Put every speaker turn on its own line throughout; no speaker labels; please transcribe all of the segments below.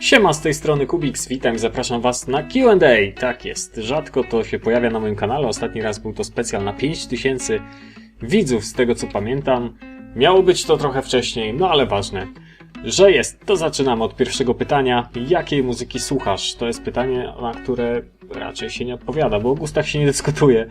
Siema, z tej strony Kubiks, witam i zapraszam Was na Q&A. Tak jest, rzadko to się pojawia na moim kanale, ostatni raz był to specjal na 5000 widzów, z tego co pamiętam. Miało być to trochę wcześniej, no ale ważne. Że jest, to zaczynamy od pierwszego pytania. Jakiej muzyki słuchasz? To jest pytanie, na które raczej się nie odpowiada, bo o gustach się nie dyskutuje.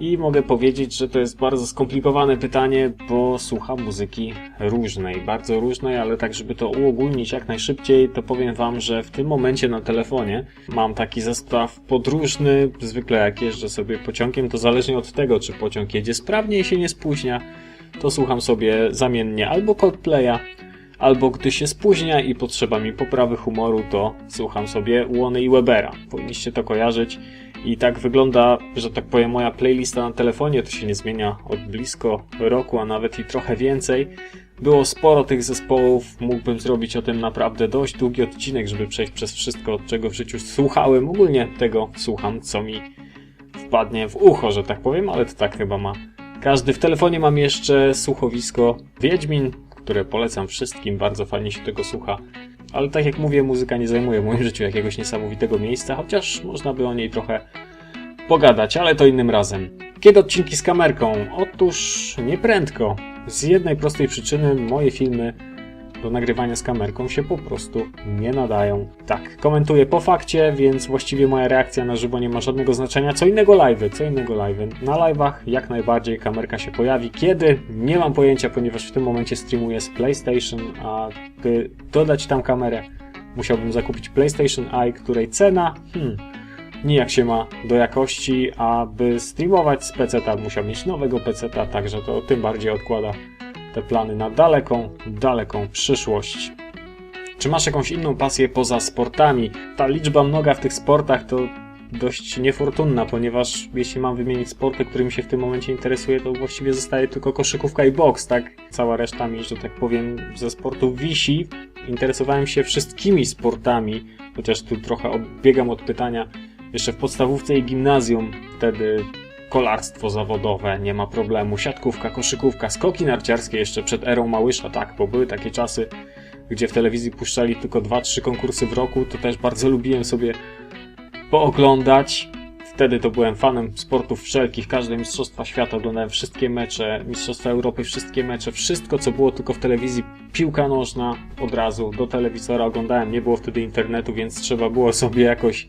I mogę powiedzieć, że to jest bardzo skomplikowane pytanie, bo słucham muzyki różnej, bardzo różnej, ale tak, żeby to uogólnić jak najszybciej, to powiem Wam, że w tym momencie na telefonie mam taki zestaw podróżny. Zwykle jak jeżdżę sobie pociągiem, to zależnie od tego, czy pociąg jedzie sprawnie i się nie spóźnia, to słucham sobie zamiennie albo Coldplaya, albo gdy się spóźnia i potrzeba mi poprawy humoru, to słucham sobie Łony i Webera. Powinniście to kojarzyć. I tak wygląda, że tak powiem, moja playlista na telefonie. To się nie zmienia od blisko roku, a nawet i trochę więcej. Było sporo tych zespołów, mógłbym zrobić o tym naprawdę dość długi odcinek, żeby przejść przez wszystko, od czego w życiu słuchałem. Ogólnie tego słucham, co mi wpadnie w ucho, że tak powiem, ale to tak chyba ma każdy. W telefonie mam jeszcze słuchowisko Wiedźmin, które polecam wszystkim, bardzo fajnie się tego słucha. Ale tak jak mówię, muzyka nie zajmuje w moim życiu jakiegoś niesamowitego miejsca, chociaż można by o niej trochę pogadać, ale to innym razem. Kiedy odcinki z kamerką? Otóż nieprędko. Z jednej prostej przyczyny moje filmy do nagrywania z kamerką się po prostu nie nadają. Tak, komentuję po fakcie, więc właściwie moja reakcja na żywo nie ma żadnego znaczenia. Co innego live'y, co innego live'y. Na live'ach jak najbardziej kamerka się pojawi. Kiedy? Nie mam pojęcia, ponieważ w tym momencie streamuję z PlayStation, a by dodać tam kamerę musiałbym zakupić PlayStation Eye, której cena, hmm, nijak się ma do jakości, a by streamować z PC-ta musiał mieć nowego PC-ta, także to tym bardziej odkłada te plany na daleką, daleką przyszłość. Czy masz jakąś inną pasję poza sportami? Ta liczba mnoga w tych sportach to dość niefortunna, ponieważ jeśli mam wymienić sporty, którymi się w tym momencie interesuję, to właściwie zostaje tylko koszykówka i boks, tak? Cała reszta mi, że tak powiem, ze sportów wisi. Interesowałem się wszystkimi sportami, chociaż tu trochę odbiegam od pytania. Jeszcze w podstawówce i gimnazjum wtedy kolarstwo zawodowe, nie ma problemu, siatkówka, koszykówka, skoki narciarskie jeszcze przed erą Małysza, tak, bo były takie czasy, gdzie w telewizji puszczali tylko 2-3 konkursy w roku, to też bardzo lubiłem sobie pooglądać. Wtedy to byłem fanem sportów wszelkich, każde Mistrzostwa Świata oglądałem wszystkie mecze, Mistrzostwa Europy wszystkie mecze, wszystko co było tylko w telewizji, piłka nożna od razu do telewizora oglądałem, nie było wtedy internetu, więc trzeba było sobie jakoś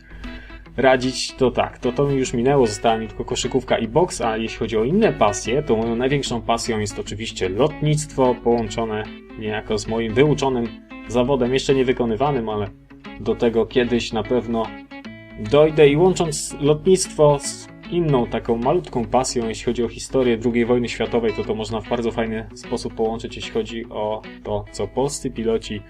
radzić, to tak, to to mi już minęło, została mi tylko koszykówka i boks, a jeśli chodzi o inne pasje, to moją największą pasją jest oczywiście lotnictwo, połączone niejako z moim wyuczonym zawodem, jeszcze nie wykonywanym, ale do tego kiedyś na pewno dojdę i łącząc lotnictwo z inną taką malutką pasją, jeśli chodzi o historię II wojny światowej, to to można w bardzo fajny sposób połączyć, jeśli chodzi o to, co polscy piloci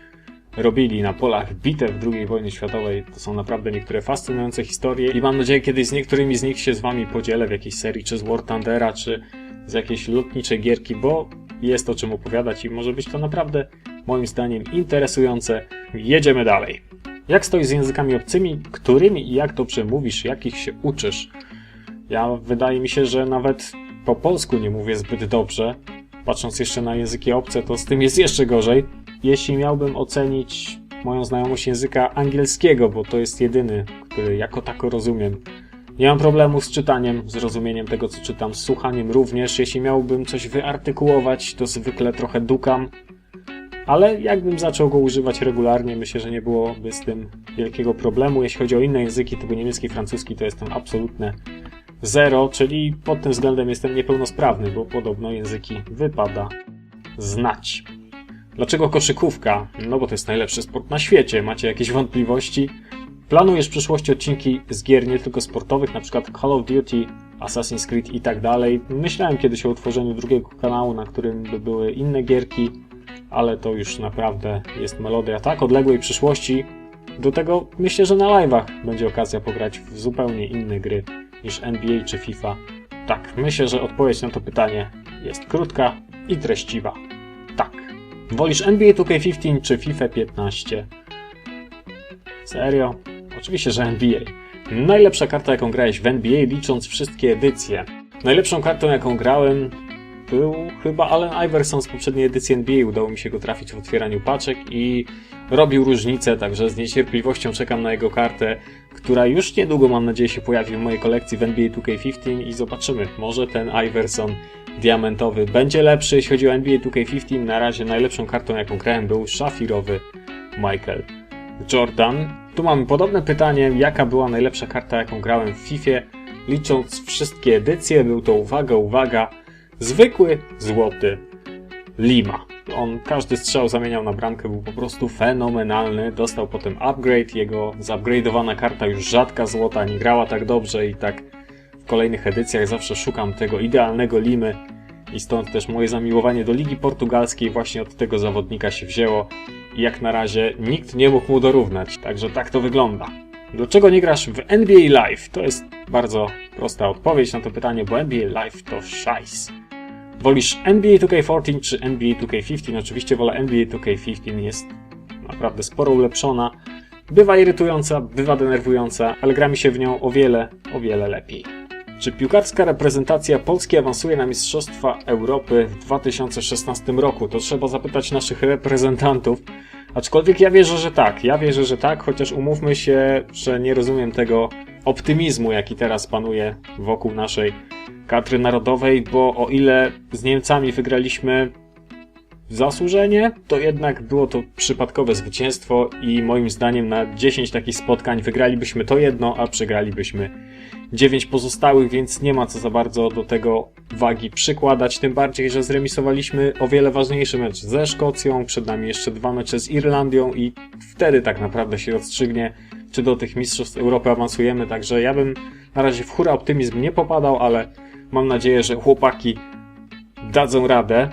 robili na polach bitew II wojny światowej. To są naprawdę niektóre fascynujące historie i mam nadzieję kiedyś z niektórymi z nich się z wami podzielę w jakiejś serii, czy z War Thundera, czy z jakiejś lotniczej gierki, bo jest o czym opowiadać i może być to naprawdę moim zdaniem interesujące. Jedziemy dalej. Jak stoisz z językami obcymi, którymi i jak to przemówisz, jakich się uczysz? Ja wydaje mi się, że nawet po polsku nie mówię zbyt dobrze. Patrząc jeszcze na języki obce, to z tym jest jeszcze gorzej jeśli miałbym ocenić moją znajomość języka angielskiego, bo to jest jedyny, który jako tako rozumiem. Nie mam problemu z czytaniem, z rozumieniem tego, co czytam, z słuchaniem również. Jeśli miałbym coś wyartykułować, to zwykle trochę dukam, ale jakbym zaczął go używać regularnie, myślę, że nie byłoby z tym wielkiego problemu. Jeśli chodzi o inne języki, typu niemiecki francuski, to jestem absolutne zero, czyli pod tym względem jestem niepełnosprawny, bo podobno języki wypada znać. Dlaczego koszykówka? No bo to jest najlepszy sport na świecie. Macie jakieś wątpliwości? Planujesz w przyszłości odcinki z gier nie tylko sportowych, na przykład Call of Duty, Assassin's Creed i tak dalej. Myślałem kiedyś o utworzeniu drugiego kanału, na którym by były inne gierki, ale to już naprawdę jest melodia tak odległej przyszłości. Do tego myślę, że na live'ach będzie okazja pograć w zupełnie inne gry niż NBA czy FIFA. Tak, myślę, że odpowiedź na to pytanie jest krótka i treściwa. Wolisz NBA 2K15 czy FIFA 15? Serio? Oczywiście, że NBA. Najlepsza karta, jaką grałeś w NBA, licząc wszystkie edycje. Najlepszą kartą, jaką grałem, był chyba Allen Iverson z poprzedniej edycji NBA. Udało mi się go trafić w otwieraniu paczek i robił różnicę, także z niecierpliwością czekam na jego kartę, która już niedługo mam nadzieję się pojawi w mojej kolekcji w NBA 2K15 i zobaczymy, może ten Iverson diamentowy będzie lepszy, jeśli chodzi o NBA 2K15. Na razie najlepszą kartą jaką grałem był szafirowy Michael Jordan. Tu mamy podobne pytanie, jaka była najlepsza karta jaką grałem w FIFA, licząc wszystkie edycje, był to uwaga, uwaga, zwykły złoty Lima. On każdy strzał zamieniał na bramkę, był po prostu fenomenalny. Dostał potem upgrade, jego zupgrade'owana karta już rzadka złota, nie grała tak dobrze i tak kolejnych edycjach zawsze szukam tego idealnego Limy i stąd też moje zamiłowanie do Ligi Portugalskiej właśnie od tego zawodnika się wzięło i jak na razie nikt nie mógł mu dorównać, także tak to wygląda. Dlaczego nie grasz w NBA Live? To jest bardzo prosta odpowiedź na to pytanie, bo NBA Live to szajs. Wolisz NBA 2K14 czy NBA 2K15? Oczywiście wolę NBA 2K15, jest naprawdę sporo ulepszona. Bywa irytująca, bywa denerwująca, ale gra mi się w nią o wiele, o wiele lepiej. Czy piłkarska reprezentacja Polski awansuje na Mistrzostwa Europy w 2016 roku? To trzeba zapytać naszych reprezentantów. Aczkolwiek ja wierzę, że tak. Ja wierzę, że tak, chociaż umówmy się, że nie rozumiem tego optymizmu, jaki teraz panuje wokół naszej kadry narodowej, bo o ile z Niemcami wygraliśmy zasłużenie, to jednak było to przypadkowe zwycięstwo i moim zdaniem na 10 takich spotkań wygralibyśmy to jedno, a przegralibyśmy 9 pozostałych, więc nie ma co za bardzo do tego wagi przykładać, tym bardziej, że zremisowaliśmy o wiele ważniejszy mecz ze Szkocją, przed nami jeszcze dwa mecze z Irlandią i wtedy tak naprawdę się rozstrzygnie, czy do tych Mistrzostw Europy awansujemy, także ja bym na razie w hura optymizm nie popadał, ale mam nadzieję, że chłopaki dadzą radę.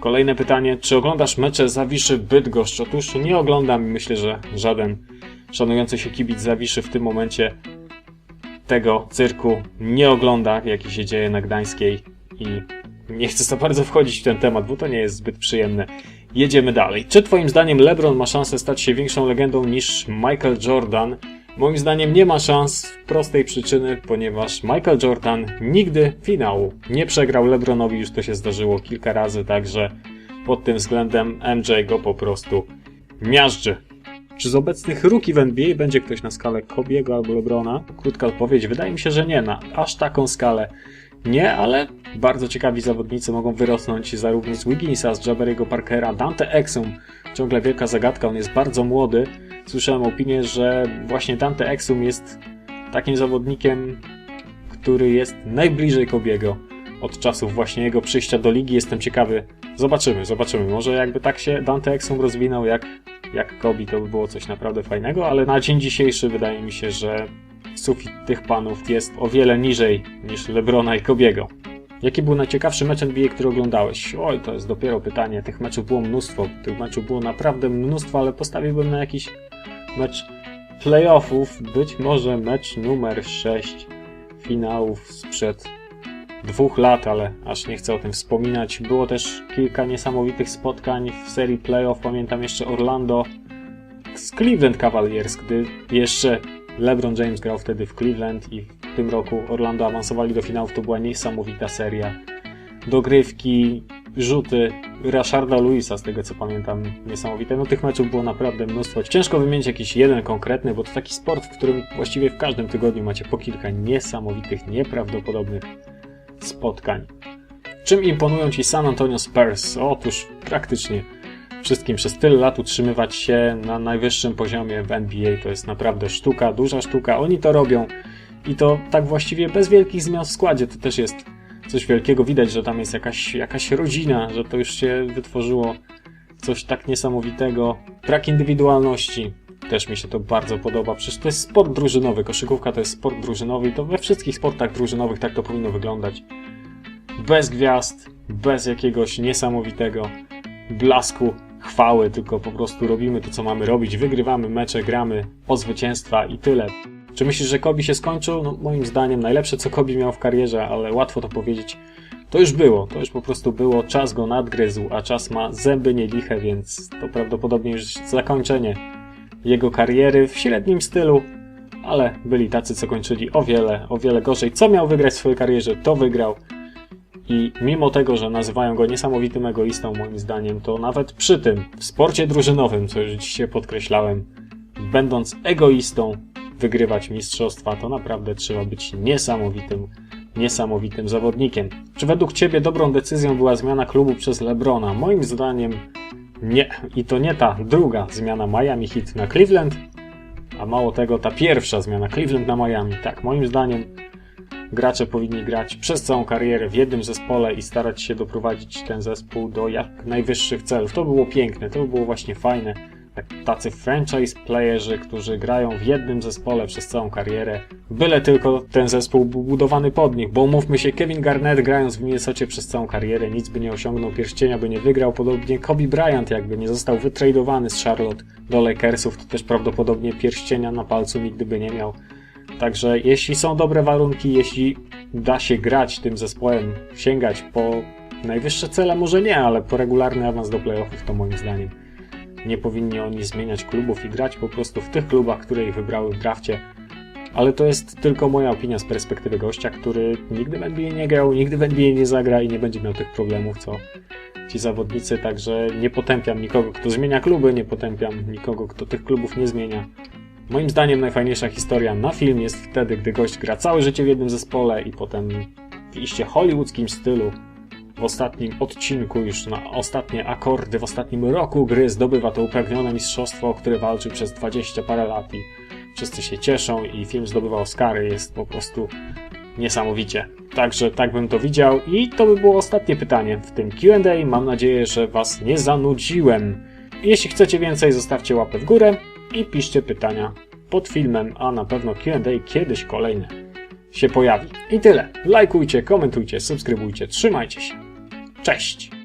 Kolejne pytanie, czy oglądasz mecze Zawiszy Bydgoszcz? Otóż nie oglądam i myślę, że żaden szanujący się kibic Zawiszy w tym momencie tego cyrku nie ogląda, jaki się dzieje na Gdańskiej i nie chcę za bardzo wchodzić w ten temat, bo to nie jest zbyt przyjemne. Jedziemy dalej. Czy twoim zdaniem LeBron ma szansę stać się większą legendą niż Michael Jordan? Moim zdaniem nie ma szans z prostej przyczyny, ponieważ Michael Jordan nigdy finału nie przegrał LeBronowi, już to się zdarzyło kilka razy, także pod tym względem MJ go po prostu miażdży. Czy z obecnych rookie w NBA będzie ktoś na skalę Kobiego albo Lebrona? Krótka odpowiedź, wydaje mi się, że nie na aż taką skalę. Nie, ale bardzo ciekawi zawodnicy mogą wyrosnąć zarówno z Wigginsa, z Jabariego Parkera, Dante Exum. Ciągle wielka zagadka, on jest bardzo młody. Słyszałem opinię, że właśnie Dante Exum jest takim zawodnikiem, który jest najbliżej Kobiego od czasów właśnie jego przyjścia do ligi. Jestem ciekawy. Zobaczymy, zobaczymy. Może jakby tak się Dante Exum rozwinął jak, jak Kobi, to by było coś naprawdę fajnego, ale na dzień dzisiejszy wydaje mi się, że sufit tych panów jest o wiele niżej niż Lebrona i Kobiego. Jaki był najciekawszy mecz NBA, który oglądałeś? Oj, to jest dopiero pytanie. Tych meczów było mnóstwo. Tych meczów było naprawdę mnóstwo, ale postawiłbym na jakiś mecz playoffów. Być może mecz numer 6 finałów sprzed dwóch lat, ale aż nie chcę o tym wspominać. Było też kilka niesamowitych spotkań w serii playoff. Pamiętam jeszcze Orlando z Cleveland Cavaliers, gdy jeszcze LeBron James grał wtedy w Cleveland i w tym roku Orlando awansowali do finałów. To była niesamowita seria. Dogrywki, rzuty Rasharda Luisa, z tego co pamiętam, niesamowite. No tych meczów było naprawdę mnóstwo. Ciężko wymienić jakiś jeden konkretny, bo to taki sport, w którym właściwie w każdym tygodniu macie po kilka niesamowitych, nieprawdopodobnych spotkań. Czym imponują Ci San Antonio Spurs? Otóż praktycznie wszystkim przez tyle lat utrzymywać się na najwyższym poziomie w NBA to jest naprawdę sztuka, duża sztuka. Oni to robią i to tak właściwie bez wielkich zmian w składzie. To też jest coś wielkiego. Widać, że tam jest jakaś, jakaś rodzina, że to już się wytworzyło coś tak niesamowitego. Brak indywidualności. Też mi się to bardzo podoba. Przecież to jest sport drużynowy. Koszykówka to jest sport drużynowy i to we wszystkich sportach drużynowych tak to powinno wyglądać. Bez gwiazd, bez jakiegoś niesamowitego blasku chwały, tylko po prostu robimy to, co mamy robić, wygrywamy mecze, gramy o zwycięstwa i tyle. Czy myślisz, że Kobi się skończył? No, moim zdaniem najlepsze, co Kobi miał w karierze, ale łatwo to powiedzieć. To już było, to już po prostu było, czas go nadgryzł, a czas ma zęby nieliche, więc to prawdopodobnie już zakończenie jego kariery w średnim stylu, ale byli tacy, co kończyli o wiele, o wiele gorzej. Co miał wygrać w swojej karierze, to wygrał i mimo tego, że nazywają go niesamowitym egoistą moim zdaniem, to nawet przy tym, w sporcie drużynowym, co już dzisiaj podkreślałem, będąc egoistą, wygrywać mistrzostwa, to naprawdę trzeba być niesamowitym, niesamowitym zawodnikiem. Czy według Ciebie dobrą decyzją była zmiana klubu przez Lebrona? Moim zdaniem nie. I to nie ta druga zmiana Miami Heat na Cleveland, a mało tego, ta pierwsza zmiana Cleveland na Miami. Tak, moim zdaniem gracze powinni grać przez całą karierę w jednym zespole i starać się doprowadzić ten zespół do jak najwyższych celów. To było piękne, to było właśnie fajne. Tacy franchise playerzy, którzy grają w jednym zespole przez całą karierę, byle tylko ten zespół był budowany pod nich, bo umówmy się, Kevin Garnett grając w Minnesocie przez całą karierę nic by nie osiągnął, pierścienia by nie wygrał, podobnie Kobe Bryant jakby nie został wytradowany z Charlotte do Lakersów, to też prawdopodobnie pierścienia na palcu nigdy by nie miał. Także jeśli są dobre warunki, jeśli da się grać tym zespołem, sięgać po najwyższe cele, może nie, ale po regularny awans do playoffów, to moim zdaniem nie powinni oni zmieniać klubów i grać po prostu w tych klubach, które ich wybrały w drafcie. Ale to jest tylko moja opinia z perspektywy gościa, który nigdy w NBA nie grał, nigdy w NBA nie zagra i nie będzie miał tych problemów, co ci zawodnicy, także nie potępiam nikogo, kto zmienia kluby, nie potępiam nikogo, kto tych klubów nie zmienia. Moim zdaniem najfajniejsza historia na film jest wtedy, gdy gość gra całe życie w jednym zespole i potem w iście hollywoodzkim stylu w ostatnim odcinku, już na ostatnie akordy, w ostatnim roku gry zdobywa to upragnione mistrzostwo, o które walczył przez 20 parę lat i wszyscy się cieszą i film zdobywa Oscary, jest po prostu niesamowicie. Także tak bym to widział i to by było ostatnie pytanie w tym Q&A. Mam nadzieję, że Was nie zanudziłem. Jeśli chcecie więcej, zostawcie łapę w górę i piszcie pytania pod filmem, a na pewno Q&A kiedyś kolejne się pojawi. I tyle. Lajkujcie, komentujcie, subskrybujcie, trzymajcie się. Cześć!